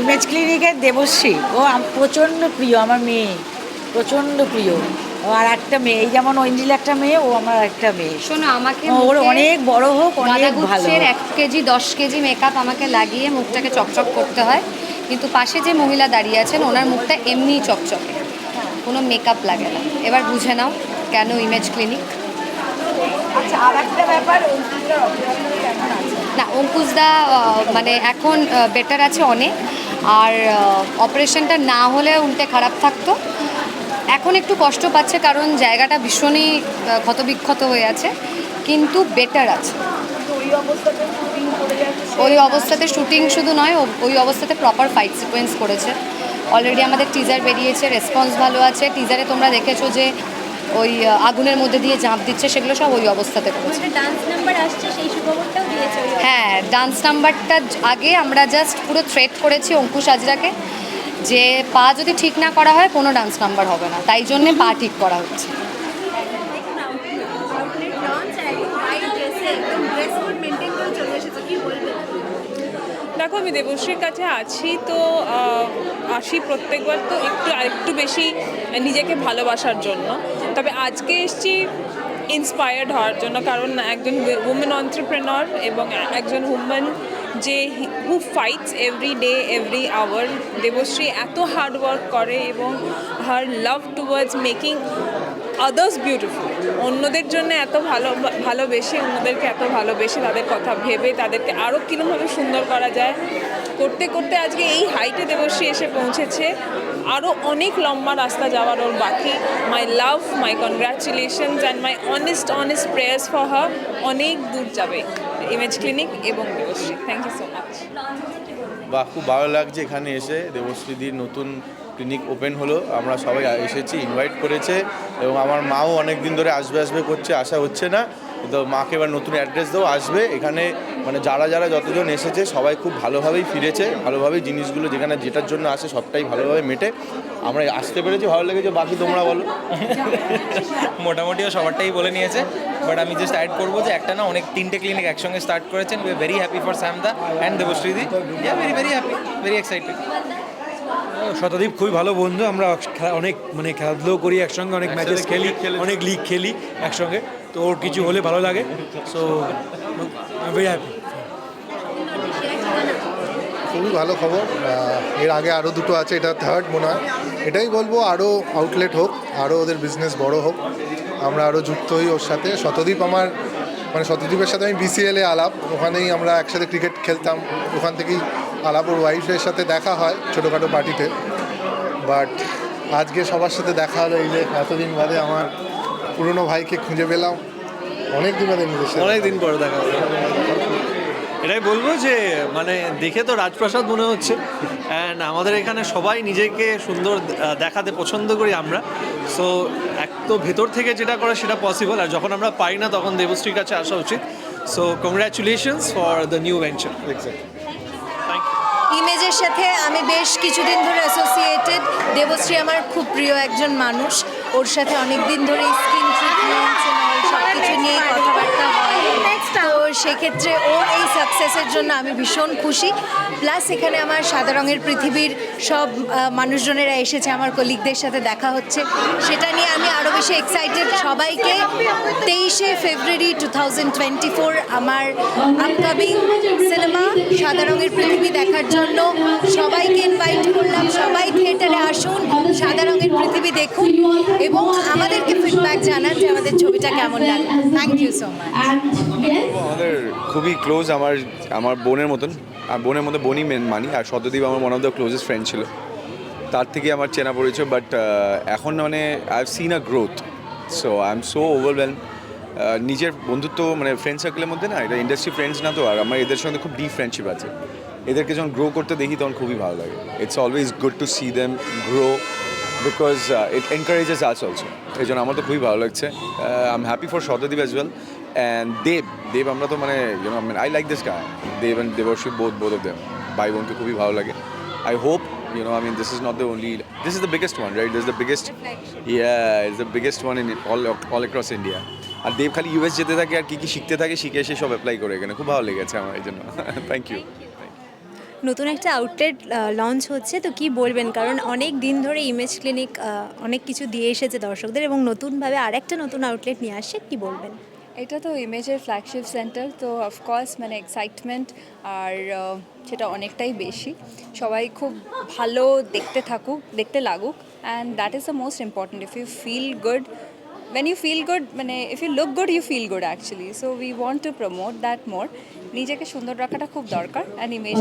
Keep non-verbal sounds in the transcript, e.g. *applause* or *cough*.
Image ক্লিনিকের দেবশ্রী। ও প্রচণ্ড প্রিয় আমার মেয়ে প্রচণ্ড প্রিয়। ও আর একটা মেয়ে এই যেমন ঐন্দ্রিল একটা মেয়ে ও আমার একটা মেয়ে। শোনো আমাকে ওর অনেক বড় হোক অনেক ভালো। এক কেজি দশ কেজি মেকআপ আমাকে লাগিয়ে মুখটাকে চকচক করতে হয়। কিন্তু পাশে যে মহিলা দাঁড়িয়ে আছেন ওনার মুখটা এমনিই চকচকে। কোনো মেকআপ লাগে না। এবার বুঝে নাও কেন ইমেজ ক্লিনিক আচ্ছা আর একটা ব্যাপার কেমন আছে? না অঙ্কুশদা মানে এখন বেটার আছে অনেক। আর অপারেশনটা না হলে উল্টে খারাপ থাকতো। এখন একটু কষ্ট পাচ্ছে কারণ জায়গাটা ভীষণই ক্ষতবিক্ষত হয়ে আছে কিন্তু বেটার আছে। ওই অবস্থাতে শুটিং শুধু নয় ওই অবস্থাতে প্রপার ফাইট সিকোয়েন্স করেছে। অলরেডি আমাদের টিজার বেরিয়েছে রেসপন্স ভালো আছে। টিজারে তোমরা দেখেছ যে ওই আগুনের মধ্যে দিয়ে ঝাঁপ দিচ্ছে সেগুলো সব ওই অবস্থাতে করেছে। ডান্স নাম্বার আসছে সেই সুখবরটাও হ্যাঁ ডান্স নাম্বারটা আগে আমরা জাস্ট পুরো থ্রেট করেছি অঙ্কুশ হাজরাকে যে পা যদি ঠিক না করা হয় কোনো ডান্স নাম্বার হবে না তাই জন্যে পা ঠিক করা হচ্ছে। দেখো আমি দেবশ্রীর কাছে আছি তো আসি প্রত্যেকবার তো একটু আরেকটু বেশি নিজেকে ভালোবাসার জন্য। তবে আজকে এসছি ইন্সপায়ার্ড হওয়ার জন্য। কারণ একজন উমেন অন্টারপ্রেনর এবং একজন উমেন যে who fights every day every hour Debashree এত হার্ড ওয়ার্ক করে এবং her love towards making others beautiful অন্যদের জন্য এত ভালো, ভালোবেসে, অন্যদেরকে এত ভালোবেসে তাদের কথা ভেবে তাদেরকে আরও কীরকমভাবে সুন্দর করা যায়। করতে করতে আজকে এই হাইটে দেবশ্রী এসে পৌঁছেছে। আরও অনেক লম্বা রাস্তা যাওয়ার ওর বাকি। My love my congratulations and my honest honest prayers for her অনেক দূর যাবে ইমেজ ক্লিনিক এবং Debashree. Thank you so much বাহ, খুব ভালো লাগছে এখানে এসে। দেবশ্রীদির নতুন ক্লিনিক ওপেন হলো, আমরা সবাই এসেছি ইনভাইট করেছে এবং আমার মাও অনেক দিন ধরে আসবে আসবে করছে আসা হচ্ছে না। তো মাকে এবার নতুন অ্যাড্রেস দেও আসবে। এখানে মানে যারা যারা যতজন এসেছে, সবাই খুব ভালোভাবেই ফিরেছে, ভালোভাবেই জিনিসগুলো যেখানে যেটার জন্য আসে সবটাই ভালোভাবে মেটে। আমরা আসতে পেরেছি, ভালো লেগেছে, বাকি তোমরা বলো। মোটামুটিও সবারটাই বলে নিয়েছে বাট আমি জাস্ট অ্যাড করব যে একটা না, অনেক তিনটে ক্লিনিক একসঙ্গে স্টার্ট করেছেন। ভেরি হ্যাপি ফর স্যামদা and দেবশ্রীদি very very happy very excited Shatadeep খুবই ভালো বন্ধু। আমরা অনেক মানে খেলাধুলো করি একসঙ্গে অনেক ম্যাচেস খেলি অনেক লিগ খেলি একসঙ্গে। তো ওর কিছু হলে ভালো লাগে। সো ভেরি হ্যাপি খুবই ভালো খবর। এর আগে আরও দুটো আছে এটা থার্ড মনে হয়। এটাই বলব আরও আউটলেট হোক আরও ওদের বিজনেস বড় হোক আমরা আরও যুক্ত হই ওর সাথে। শতদীপ আমার মানে শতদীপের সাথে আমি বিসিএলে আলাপ। ওখানেই আমরা একসাথে ক্রিকেট খেলতাম। ওখান থেকেই আলাপ ওর ওয়াইফের সাথে দেখা হয় ছোটোখাটো পার্টিতে। বাট আজকে সবার সাথে দেখা হলো এই যে এতদিন বাদে আমার পুরনো ভাইকে খুঁজে পেলাম। অনেক দিন বাদে অনেক দিন পরে দেখা হলো এটাই বলব যে মানে দেখে তো রাজপ্রাসাদ মনে হচ্ছে। অ্যান্ড আমাদের এখানে সবাই নিজেকে সুন্দর দেখাতে পছন্দ করি আমরা। সো এক তো ভেতর থেকে যেটা করা সেটা পসিবল আর যখন আমরা পাই না তখন দেবশ্রীর কাছে আসা উচিত। So congratulations for the new venture you ইমেজের সাথে আমি বেশ কিছুদিন ধরে অ্যাসোসিয়েটেড দেবশ্রী আমার খুব প্রিয় একজন মানুষ। ওর সাথে অনেক দিন ধরে স্কিন সেক্ষেত্রে ওর এই সাকসেসের জন্য আমি ভীষণ খুশি। প্লাস এখানে আমার সাদা রঙের পৃথিবীর সব মানুষজনেরা এসেছে, আমার কলিগদের সাথে দেখা হচ্ছে। সেটা নিয়ে আমি আরও বেশি এক্সাইটেড সবাইকে। তেইশে February two thousand twenty four আমার আপকামিং সিনেমা সাদা রঙের পৃথিবী দেখার জন্য। সবাইকে ইনভাইট করলাম, সবাই থিয়েটারে আসুন, সাদা রঙের পৃথিবী দেখুন এবং আমাদেরকে ফিডব্যাক জানান যে আমাদের ছবিটা কেমন লাগে থ্যাংক ইউ সো মাচ খুবই ক্লোজ আমার আমার বোনের মতন, আর বোনের মধ্যে বোনই মেন মানি, আর শতদ্বীপ আমার one of the closest friend ছিল। তার থেকে আমার চেনা পরিচয় বাট এখন মানে I have seen a growth so I am so overwhelm নিজের বন্ধুত্ব মানে ফ্রেন্ড সার্কেলের মধ্যে না এটা ইন্ডাস্ট্রি ফ্রেন্ডস না তো আর আমার এদের সঙ্গে খুব ডিপ ফ্রেন্ডশিপ আছে। এদেরকে যখন গ্রো করতে দেখি তখন খুবই ভালো লাগে। It's always good to see them grow because it encourages us also এই জন্য আমার তো খুবই ভালো লাগছে। I am happy for Shatadeep as well and Dev Dev আমরা তো মানে আই লাইক দিস গায় দেব অ্যান্ড দেবর্ষী বোধ বোধ অফ দেম ভাই বোনকে খুবই ভালো লাগে। I hope, you know, I mean, this is not the only, this is the biggest one, right? This is the biggest, yeah, it's the biggest one in all, all across India. আর দেব খালি US যেতে থাকে আর কী কী শিখতে থাকে শিখে এসে সব apply করে এখানে। খুব ভালো লেগেছে আমার এই জন্য। *laughs* থ্যাংক ইউ নতুন একটা আউটলেট লঞ্চ হচ্ছে তো কি বলবেন? কারণ অনেক দিন ধরে ইমেজ ক্লিনিক অনেক কিছু দিয়ে এসেছে দর্শকদের এবং নতুনভাবে আরেকটা নতুন আউটলেট নিয়ে আসছে কি বলবেন? এটা তো ইমেজের ফ্ল্যাগশিপ সেন্টার তো অফকোর্স মানে এক্সাইটমেন্ট আর সেটা অনেকটাই বেশি। সবাই খুব ভালো দেখতে থাকুক, দেখতে লাগুক and that is the most important if you feel good when you feel good মানে if you look good you feel good actually so we want to promote that more নিজেকে সুন্দর রাখাটা খুব দরকার অ্যান্ড ইমেজ